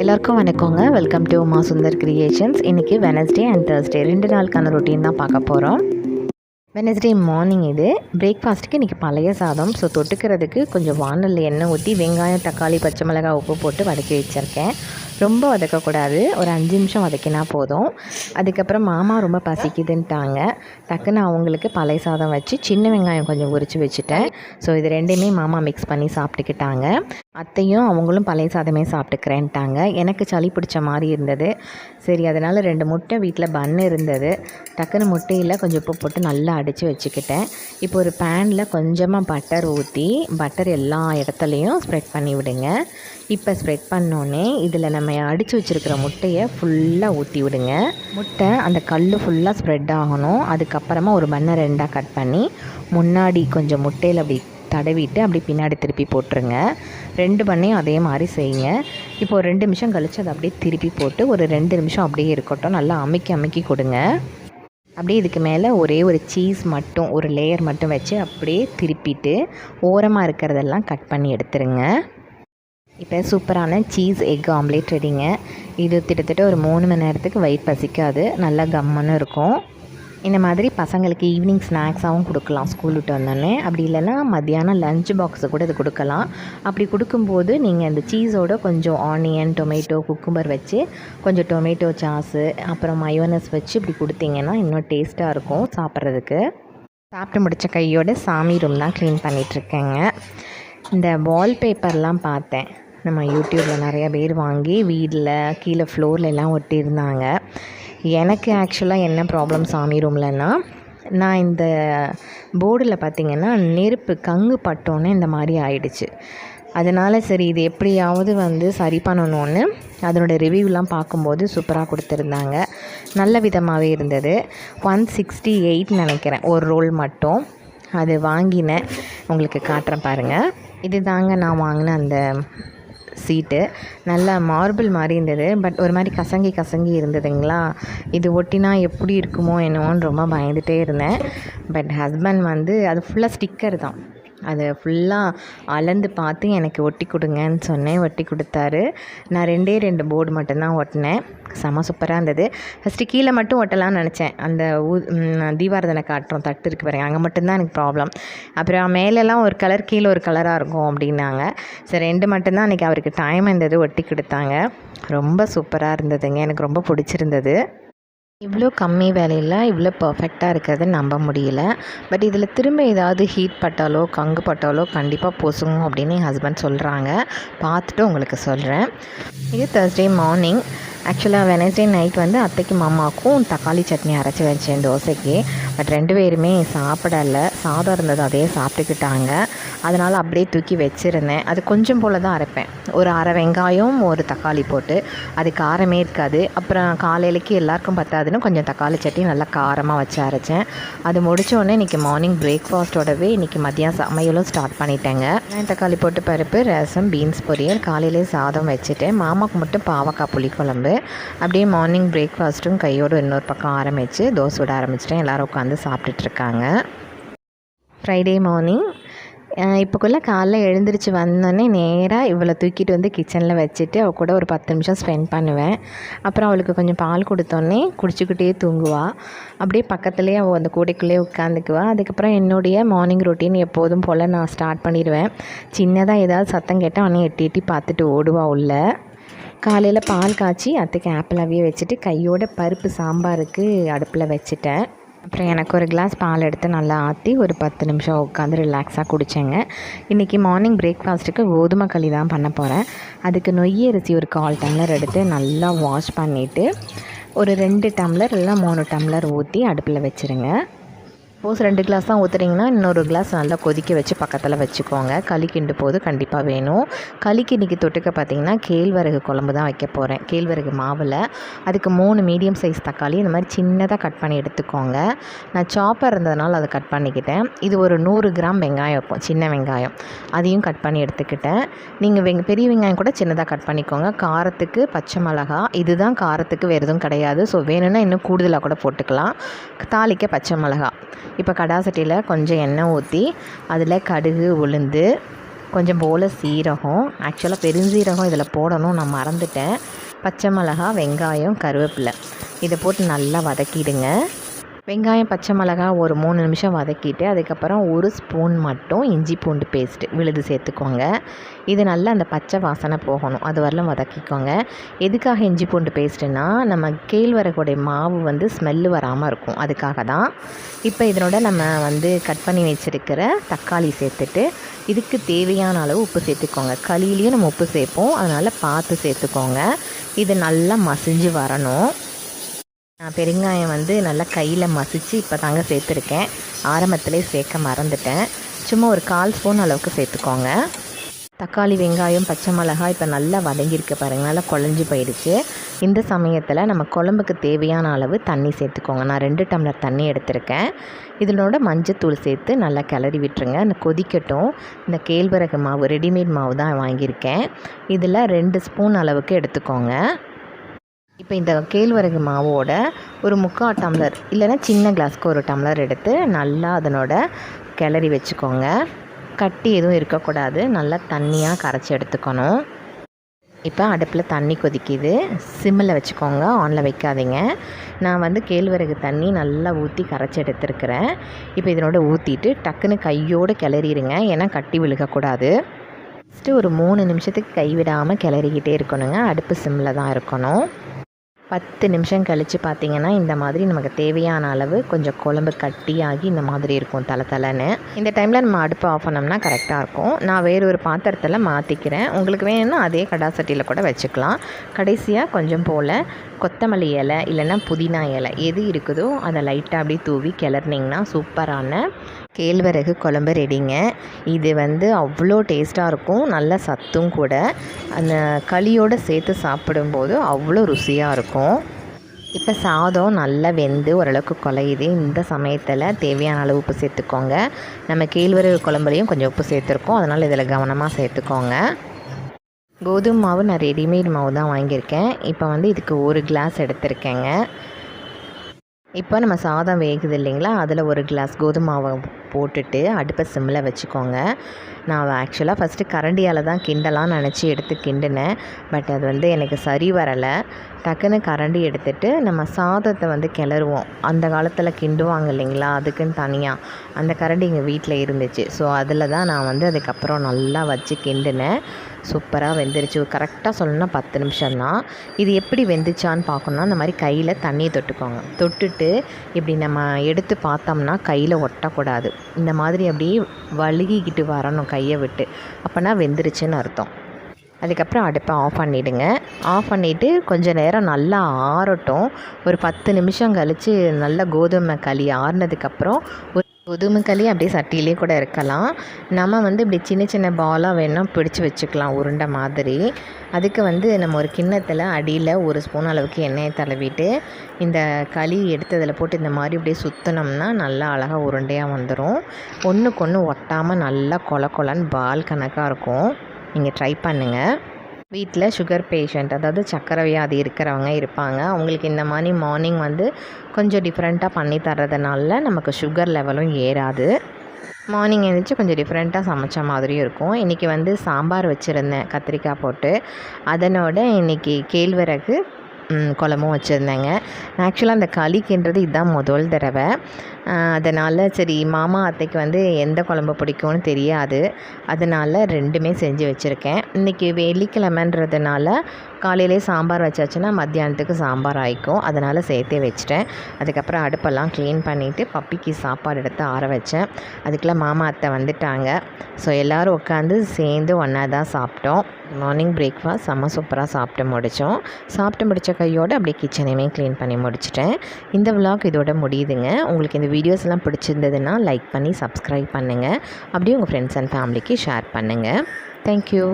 எல்லாருக்கும் வணக்கங்க. Welcome to Uma Sundar creations இன்றைக்கி வெனஸ்டே அண்ட் தேர்ஸ்டே ரெண்டு நாளுக்கான ரொட்டீன் தான் பார்க்க போகிறோம் வெனஸ்டே மார்னிங் இது. பிரேக்ஃபாஸ்ட்டுக்கு இன்றைக்கி பழைய சாதம். ஸோ தொட்டுக்கிறதுக்கு கொஞ்சம் வானலில் எண்ணெய் ஊற்றி வெங்காயம் தக்காளி பச்சை மிளகாய் உப்பு போட்டு வதக்கி வச்சுருக்கேன். ரொம்ப வதக்கக்கூடாது. ஒரு அஞ்சு நிமிஷம் வதக்கினா போதும். அதுக்கப்புறம் மாமா ரொம்ப பசிக்குதுன்ட்டாங்க. டக்குன்னு அவங்களுக்கு பழைய சாதம் வச்சு சின்ன வெங்காயம் கொஞ்சம் உரித்து வச்சுட்டேன். ஸோ இது ரெண்டுமே மாமா மிக்ஸ் பண்ணி சாப்பிட்டுக்கிட்டாங்க. அத்தையும் அவங்களும் பழைய சாதமே சாப்பிட்டுக்கிறேன்ட்டாங்க. எனக்கு சளி பிடிச்ச மாதிரி இருந்தது. சரி அதனால் ரெண்டு முட்டை வீட்டில் பன் இருந்தது. டக்குன்னு முட்டையில் கொஞ்சம் உப்பு போட்டு நல்லா அடித்து வச்சுக்கிட்டேன். இப்போ ஒரு பேனில் கொஞ்சமாக பட்டர் ஊற்றி பட்டர் எல்லா இடத்துலையும் ஸ்ப்ரெட் பண்ணி விடுங்க. இப்போ ஸ்ப்ரெட் பண்ணோன்னே இதில் நம்ம அடித்து வச்சுருக்கிற முட்டையை ஃபுல்லாக ஊற்றி விடுங்க. முட்டை அந்த கல் ஃபுல்லாக ஸ்ப்ரெட் ஆகணும். அதுக்கப்புறமா ஒரு பண்ணை ரெண்டாக கட் பண்ணி முன்னாடி கொஞ்சம் முட்டையில் அப்படி தடவிட்டு அப்படி பின்னாடி திருப்பி போட்டுருங்க. ரெண்டு பண்ணையும் அதே மாதிரி செய்யுங்க. இப்போ ரெண்டு நிமிஷம் கழித்து அதை அப்படியே திருப்பி போட்டு ஒரு ரெண்டு நிமிஷம் அப்படியே இருக்கட்டும். நல்லா அமைக்கி அமுக்கி கொடுங்க. அப்படியே இதுக்கு மேலே ஒரே ஒரு சீஸ் மட்டும் ஒரு லேயர் மட்டும் வச்சு அப்படியே திருப்பிட்டு ஓரமாக இருக்கிறதெல்லாம் கட் பண்ணி எடுத்துருங்க. இப்போ சூப்பரான சீஸ் எக் ஆம்லேட் ரெடிங்க. இது கிட்டத்தட்ட ஒரு மூணு மணி நேரத்துக்கு வயிறு பசிக்காது. நல்லா கம்முன்னு இருக்கும். இந்த மாதிரி பசங்களுக்கு ஈவினிங் ஸ்நாக்ஸாகவும் கொடுக்கலாம் ஸ்கூல் விட்டு வந்தோடனே. அப்படி இல்லைன்னா மத்தியானம் லஞ்ச் பாக்ஸு கூட இது கொடுக்கலாம். அப்படி கொடுக்கும்போது நீங்கள் இந்த சீஸோட கொஞ்சம் ஆனியன் டொமேட்டோ குக்கும்பர் வச்சு கொஞ்சம் டொமேட்டோ சாஸு அப்புறம் மயோனஸ் வச்சு இப்படி கொடுத்தீங்கன்னா இன்னும் டேஸ்ட்டாக இருக்கும் சாப்பிட்றதுக்கு. சாப்பிட்டு முடித்த கையோட சாமி ரூம் தான் க்ளீன் பண்ணிகிட்ருக்கேங்க இந்த வால்பேப்பர்லாம் பார்த்தேன். நம்ம யூடியூப்பில் நிறைய பேர் வாங்கி வீட்டில் கீழே ஃப்ளோரில் எல்லாம் ஒட்டியிருந்தாங்க. எனக்கு ஆக்சுவலாக என்ன ப்ராப்ளம் சாமி ரூம்லன்னா நான் இந்த போர்டில் பார்த்திங்கன்னா நெருப்பு கங்கு பட்டோன்னு இந்த மாதிரி ஆயிடுச்சு. அதனால் சரி இது எப்படியாவது வந்து சரி பண்ணணும்னு அதனோட ரிவ்யூலாம் பார்க்கும்போது சூப்பராக கொடுத்துருந்தாங்க. நல்ல விதமாகவே இருந்தது. ஒன் சிக்ஸ்டி எயிட் நினைக்கிறேன் ஒரு ரோல் மட்டும். அது வாங்கினேன். உங்களுக்கு காட்டுறேன் பாருங்கள் இது தாங்க நான் வாங்கின அந்த சீட்டு நல்லா மார்பிள் மாதிரி இருந்தது. பட் ஒரு மாதிரி கசங்கி கசங்கி இருந்ததுங்களா? இது ஒட்டினா எப்படி இருக்குமோ என்னவோன்னு ரொம்ப பயந்துகிட்டே இருந்தேன். பட் ஹஸ்பண்ட் வந்து அது ஃபுல்லாக ஸ்டிக்கர் தான். அதை ஃபுல்லாக அளந்து பார்த்து எனக்கு ஒட்டி கொடுங்கன்னு சொன்னேன். ஒட்டி கொடுத்தாரு. நான் ரெண்டே ரெண்டு போர்டு மட்டும்தான் ஒட்டினேன். செம சூப்பராக இருந்தது. ஃபஸ்ட்டு கீழே மட்டும் ஒட்டலாம்னு நினச்சேன். அந்த ஊ தீபாரதனை காட்டுறோம். தட்டு இருக்கு பாருங்க. அங்கே மட்டும்தான் எனக்கு ப்ராப்ளம் அப்புறம் மேலெலாம் ஒரு கலர் கீழே ஒரு கலராக இருக்கும் அப்படின்னாங்க. சரி ரெண்டு மட்டும்தான் அன்றைக்கி அவருக்கு டைம் இருந்தது. ஒட்டி கொடுத்தாங்க. ரொம்ப சூப்பராக இருந்ததுங்க. எனக்கு ரொம்ப பிடிச்சிருந்தது. இவ்வளோ கம்மி வேலையில் இவ்வளோ பர்ஃபெக்டாக இருக்கிறது நம்ப முடியல. பட் இதில் திரும்ப ஏதாவது ஹீட் பட்டாலோ கங்கு பட்டாலோ கண்டிப்பாக பொசுங்கும் அப்படின்னு என் ஹஸ்பண்ட் சொல்கிறாங்க பார்த்துட்டு உங்களுக்கு சொல்கிறேன் இது தேர்ஸ்டே மார்னிங் ஆக்சுவலாக வெனஸ்டே நைட் வந்து அத்தைக்கு மாமாவுக்கும் தக்காளி சட்னி அரைச்சி வச்சேன் தோசைக்கு. பட் ரெண்டு பேருமே சாப்பிடல. சாதம் இருந்தது அதே சாப்பிட்டுக்கிட்டாங்க. அதனால் அப்படியே தூக்கி வச்சுருந்தேன். அது கொஞ்சம் போல் தான் அரைப்பேன். ஒரு அரை வெங்காயம் ஒரு தக்காளி போட்டு. அது காரமே இருக்காது. அப்புறம் காலையிலக்கு எல்லாருக்கும் பத்தாதுன்னு கொஞ்சம் தக்காளி சட்னி நல்லா காரமாக வச்சு அரைச்சேன். அது முடிச்ச உடனே இன்றைக்கி மார்னிங் பிரேக்ஃபாஸ்ட்டோடவே இன்றைக்கி மதியம் சமையலும் ஸ்டார்ட் பண்ணிட்டேங்க. தக்காளி போட்டு பருப்பு ரசம் பீன்ஸ் பொரியல். காலையிலே சாதம் வச்சுட்டேன். மாமாவுக்கு மட்டும் பாவக்காய் புளிக்குழம்பு. அப்படியே மார்னிங் பிரேக்ஃபாஸ்ட்டும் கையோடு இன்னொரு பக்கம் ஆரம்பித்து தோசை விட ஆரம்பிச்சிட்டேன். எல்லோரும் உட்காந்து சாப்பிட்டுட்ருக்காங்க ஃப்ரைடே மார்னிங் இப்போக்குள்ளே காலைல எழுந்திரிச்சு வந்தோடனே நேராக இவளை தூக்கிட்டு வந்து கிச்சனில் வச்சுட்டு அவள் கூட ஒரு பத்து நிமிஷம் ஸ்பெண்ட் பண்ணுவேன். அப்புறம் அவளுக்கு கொஞ்சம் பால் கொடுத்தோன்னே குடிச்சிக்கிட்டே தூங்குவாள் அப்படியே பக்கத்துலேயே அவள் அந்த கூடைக்குள்ளேயே உட்காந்துக்குவா. அதுக்கப்புறம் என்னுடைய மார்னிங் ரொட்டீன் எப்போதும் போல் நான் ஸ்டார்ட் பண்ணிடுவேன். சின்னதாக ஏதாவது சத்தம் கேட்டால் அவனே எட்டி எட்டி பார்த்துட்டு ஓடுவாள் உள்ள. காலையில் பால் காய்ச்சி அத்தைக்கு ஆப்பிள் அவிய வச்சுட்டு கையோட பருப்பு சாம்பாருக்கு அடுப்பில் வச்சுட்டேன். அப்புறம் எனக்கு ஒரு கிளாஸ் பால் எடுத்து நல்லா ஆற்றி ஒரு பத்து நிமிஷம் உட்காந்து ரிலாக்ஸாக குடித்தேங்க இன்றைக்கி மார்னிங் பிரேக்ஃபாஸ்ட்டுக்கு கோதுமை களி தான் பண்ண போகிறேன் அதுக்கு நொய் அரிசி ஒரு கால் டம்ளர் எடுத்து நல்லா வாஷ் பண்ணிவிட்டு ஒரு ரெண்டு டம்ளர் இல்லை மூணு டம்ளர் ஊற்றி அடுப்பில் வச்சுருங்க. சப்போஸ் ரெண்டு கிளாஸ் தான் ஊற்றுறீங்கன்னா இன்னொரு கிளாஸ் நல்லா கொதிக்க வச்சு பக்கத்தில் வச்சுக்கோங்க. களி கிண்டு போது கண்டிப்பாக வேணும். களிக்கு இன்றைக்கி தொட்டுக்க பார்த்தீங்கன்னா கேழ்வரகு குழம்பு தான் வைக்க போகிறேன் கேழ்வரகு மாவில். அதுக்கு மூணு மீடியம் சைஸ் தக்காளி இந்த மாதிரி சின்னதாக கட் பண்ணி எடுத்துக்கோங்க. நான் சாப்பர் இருந்ததுனால அதை கட் பண்ணிக்கிட்டேன். இது ஒரு நூறு கிராம் வெங்காயம் இருக்கும் சின்ன வெங்காயம். அதையும் கட் பண்ணி எடுத்துக்கிட்டேன். நீங்கள் வெங் பெரிய வெங்காயம் கூட சின்னதாக கட் பண்ணிக்கோங்க. காரத்துக்கு பச்சை மிளகா. இதுதான் காரத்துக்கு வேறு எதுவும் கிடையாது. ஸோ வேணும்னா இன்னும் கூடுதலாக கூட போட்டுக்கலாம். தாளிக்க பச்சை மிளகா. இப்போ கடாசட்டியில் கொஞ்சம் எண்ணெய் ஊற்றி அதில் கடுகு உளுந்து கொஞ்சம் போல் சீரகம் ஆக்சுவலாக பெருஞ்சீரகம் இதில் போடணும் நான் மறந்துட்டேன். பச்சை மிளகா வெங்காயம் கருவேப்பிலை. இதை போட்டு நல்லா வதக்கிடுங்க. வெங்காயம் பச்சை மிளகா ஒரு மூணு நிமிஷம் வதக்கிட்டு அதுக்கப்புறம் ஒரு ஸ்பூன் மட்டும் இஞ்சி பூண்டு பேஸ்ட்டு விழுது சேர்த்துக்கோங்க. இது நல்லா அந்த பச்சை வாசனை போகணும். அது வரலாம் வதக்கிக்கோங்க. எதுக்காக இஞ்சி பூண்டு பேஸ்ட்டுனா நம்ம கேழ்வரகுடைய மாவு வந்து ஸ்மெல்லு வராமல் இருக்கும். அதுக்காக தான் இப்போ இதனோட நம்ம வந்து கட் பண்ணி வச்சுருக்கிற தக்காளி சேர்த்துட்டு இதுக்கு தேவையான அளவு உப்பு சேர்த்துக்கோங்க. களியிலையும் நம்ம உப்பு சேர்ப்போம். அதனால் பார்த்து சேர்த்துக்கோங்க. இது நல்லா மசிஞ்சு வரணும். நான் பெருங்காயம் வந்து நல்லா கையில் மசித்து இப்போ தாங்க சேர்த்துருக்கேன். ஆரம்பத்திலே சேர்க்க மறந்துட்டேன். சும்மா ஒரு கால் ஸ்பூன் அளவுக்கு சேர்த்துக்கோங்க. தக்காளி வெங்காயம் பச்சை மிளகாய் இப்போ நல்லா வதங்கியிருக்கு பாருங்கள் நல்லா குழஞ்சி போயிடுச்சு. இந்த சமயத்தில் நம்ம குழம்புக்கு தேவையான அளவு தண்ணி சேர்த்துக்கோங்க. நான் ரெண்டு டம்ளர் தண்ணி எடுத்திருக்கேன். இதனோட மஞ்சத்தூள் சேர்த்து நல்லா கிளறி விட்டுருங்க. இந்த கொதிக்கட்டும். இந்த கேழ்வரகு மாவு ரெடிமேட் மாவு தான் வாங்கியிருக்கேன். இதில் ரெண்டு ஸ்பூன் அளவுக்கு எடுத்துக்கோங்க. இப்போ இந்த கேழ்வரகு மாவோட ஒரு முக்கால் டம்ளர் இல்லைன்னா சின்ன கிளாஸ்க்கு ஒரு டம்ளர் எடுத்து நல்லா அதனோட கிளறி வச்சுக்கோங்க. கட்டி எதுவும் இருக்கக்கூடாது. நல்லா தண்ணியாக கரைச்சி எடுத்துக்கணும். இப்போ அடுப்பில் தண்ணி கொதிக்குது. சிம்மில் வச்சுக்கோங்க. ஆனில் வைக்காதீங்க. நான் வந்து கேழ்வரகு தண்ணி நல்லா ஊற்றி கரைச்சி எடுத்துருக்கிறேன். இப்போ இதனோட ஊற்றிட்டு டக்குன்னு கையோடு கிளறிடுங்க. ஏன்னா கட்டி விழுகக்கூடாது. ஃபஸ்ட்டு ஒரு மூணு நிமிஷத்துக்கு கைவிடாமல் கிளறிக்கிட்டே இருக்கணுங்க. அடுப்பு சிம்மில் தான் இருக்கணும். பத்து நிமிஷம் கழித்து பார்த்திங்கன்னா இந்த மாதிரி நமக்கு தேவையான அளவு கொஞ்சம் குழம்பு கட்டியாகி இந்த மாதிரி இருக்கும் தலை தலைன்னு. இந்த டைமில் நம்ம அடுப்பு ஆஃப் பண்ணோம்னா கரெக்டாக இருக்கும். நான் வேறு ஒரு பாத்திரத்தில் மாற்றிக்கிறேன் உங்களுக்கு வேணும்னா அதே கடாசட்டியில் கூட வச்சுக்கலாம். கடைசியாக கொஞ்சம் போல் கொத்தமல்லி இலை இல்லைன்னா புதினா இலை எது இருக்குதோ அதை லைட்டாக அப்படியே தூவி கிளறினீங்கன்னா சூப்பரான கேழ்வரகு குழம்பு ரெடிங்க இது வந்து அவ்வளோ டேஸ்ட்டாக இருக்கும் நல்ல சத்தும் கூட. அந்த களியோடு சேர்த்து சாப்பிடும்போது அவ்வளோ ருசியாக இருக்கும். இப்போ சாதம் நல்லா வெந்து ஓரளவுக்கு குலையுது. இந்த சமயத்தில் தேவையான அளவு உப்பு சேர்த்துக்கோங்க. நம்ம கேழ்வரகு குழம்புலையும் கொஞ்சம் உப்பு சேர்த்துருக்கோம். அதனால் இதில் கவனமாக சேர்த்துக்கோங்க. கோதுமை மாவு நான் ரெடிமேட் மாவு தான் வாங்கியிருக்கேன். இப்போ வந்து இதுக்கு ஒரு கிளாஸ் எடுத்திருக்கேங்க. இப்போ நம்ம சாதம் வேகுது இல்லைங்களா? அதில் ஒரு கிளாஸ் கோதுமை மாவை போட்டுட்டு அடுப்பை சிம்மில் வச்சுக்கோங்க. நான் ஆக்சுவலாக ஃபஸ்ட்டு கரண்டியால் தான் கிண்டலாம் நினச்சி எடுத்து கிண்டினேன். பட் அது வந்து எனக்கு சரி வரலை. டக்குன்னு கரண்டி எடுத்துட்டு நம்ம சாதத்தை வந்து கிளறுவோம். அந்த காலத்தில் கிண்டுவாங்க இல்லைங்களா? அதுக்குன்னு தனியாக அந்த கரண்டி எங்கள் வீட்டில் இருந்துச்சு. ஸோ அதில் தான் நான் வந்து அதுக்கப்புறம் நல்லா வச்சு கிண்டினேன். சூப்பராக வெந்துருச்சு. கரெக்டாக சொல்லணும்னா பத்து நிமிஷம் தான் இது எப்படி வெந்துச்சான்னு பார்க்கணுன்னா அந்த மாதிரி கையில் தண்ணியை தொட்டுக்கோங்க. தொட்டுட்டு இப்படி நம்ம எடுத்து பார்த்தோம்னா கையில் ஒட்டக்கூடாது. இந்த மாதிரி அப்படியே வழுகிக்கிட்டு வரணும் கையை விட்டு. அப்போனா வெந்துருச்சுன்னு அர்த்தம். அதுக்கப்புறம் அடுப்பை ஆஃப் பண்ணிவிடுங்க ஆஃப் பண்ணிவிட்டு கொஞ்சம் நேரம் நல்லா ஆறட்டும். ஒரு பத்து நிமிஷம் கழித்து நல்லா கோதுமை களி ஆறுனதுக்கப்புறம் ஒரு கோதுமை அப்படியே சட்டியிலே கூட இருக்கலாம். நம்ம வந்து இப்படி சின்ன சின்ன பாலாக வேணும் பிடிச்சி வச்சுக்கலாம் உருண்டை மாதிரி. அதுக்கு வந்து நம்ம ஒரு கிண்ணத்தில் அடியில் ஒரு ஸ்பூன் அளவுக்கு எண்ணெயை தடவிட்டு இந்த களி எடுத்து அதில் போட்டு இந்த மாதிரி அப்படியே சுற்றினோம்னா நல்லா அழகாக உருண்டையாக வந்துடும் ஒன்றுக்கு ஒன்று ஒட்டாமல் நல்லா கொல கொலன்னு பால் கணக்காக இருக்கும். நீங்கள் ட்ரை பண்ணுங்கள் வீட்டில் சுகர் பேஷண்ட் அதாவது சக்கரை வியாதி இருக்கிறவங்க இருப்பாங்க. அவங்களுக்கு இந்த மாதிரி மார்னிங் வந்து கொஞ்சம் டிஃப்ரெண்ட்டாக பண்ணி தர்றதுனால நமக்கு சுகர் லெவலும் ஏறாது. மார்னிங் எழுந்திரிச்சு கொஞ்சம் டிஃப்ரெண்ட்டாக சமைச்ச மாதிரியும் இருக்கும். இன்றைக்கி வந்து சாம்பார் வச்சுருந்தேன் கத்திரிக்காய் போட்டு. அதனோட இன்றைக்கி கேழ்வரகு குழம்பும் வச்சுருந்தேங்க. ஆக்சுவலாக அந்த களிக்குன்றது இதுதான் முதல் தடவை. அதனால் சரி மாமா அத்தைக்கு வந்து எந்த குழம்பு பிடிக்கும்னு தெரியாது. அதனால் ரெண்டுமே செஞ்சு வச்சுருக்கேன். இன்றைக்கி வெள்ளிக்கிழமைன்றதுனால காலையிலே சாம்பார் வச்சாச்சுன்னா மத்தியானத்துக்கு சாம்பார் ஆயிக்கும். அதனால் சேர்த்தே வச்சிட்டேன். அதுக்கப்புறம் அடுப்பெல்லாம் க்ளீன் பண்ணிவிட்டு பப்பிக்கு சாப்பாடு எடுத்து ஆற வச்சேன். அதுக்குள்ளே மாமா அத்தை வந்துட்டாங்க. ஸோ எல்லோரும் உட்காந்து சேர்ந்து ஒன்றா தான் சாப்பிட்டோம். மார்னிங் பிரேக்ஃபாஸ்ட் செம்ம சூப்பராக சாப்பிட்டு முடித்தோம் சாப்பிட்டு முடித்த கையோடு அப்படியே கிச்சனையுமே க்ளீன் பண்ணி முடிச்சிட்டேன். இந்த விலாக் இதோட முடியுதுங்க. உங்களுக்கு இந்த வீடியோஸ்லாம் பிடிச்சிருந்ததுன்னா லைக் பண்ணி சப்ஸ்கிரைப் பண்ணுங்கள் அப்படியே உங்கள் ஃப்ரெண்ட்ஸ் அண்ட் ஃபேமிலிக்கு ஷேர் பண்ணுங்கள் தேங்க்யூ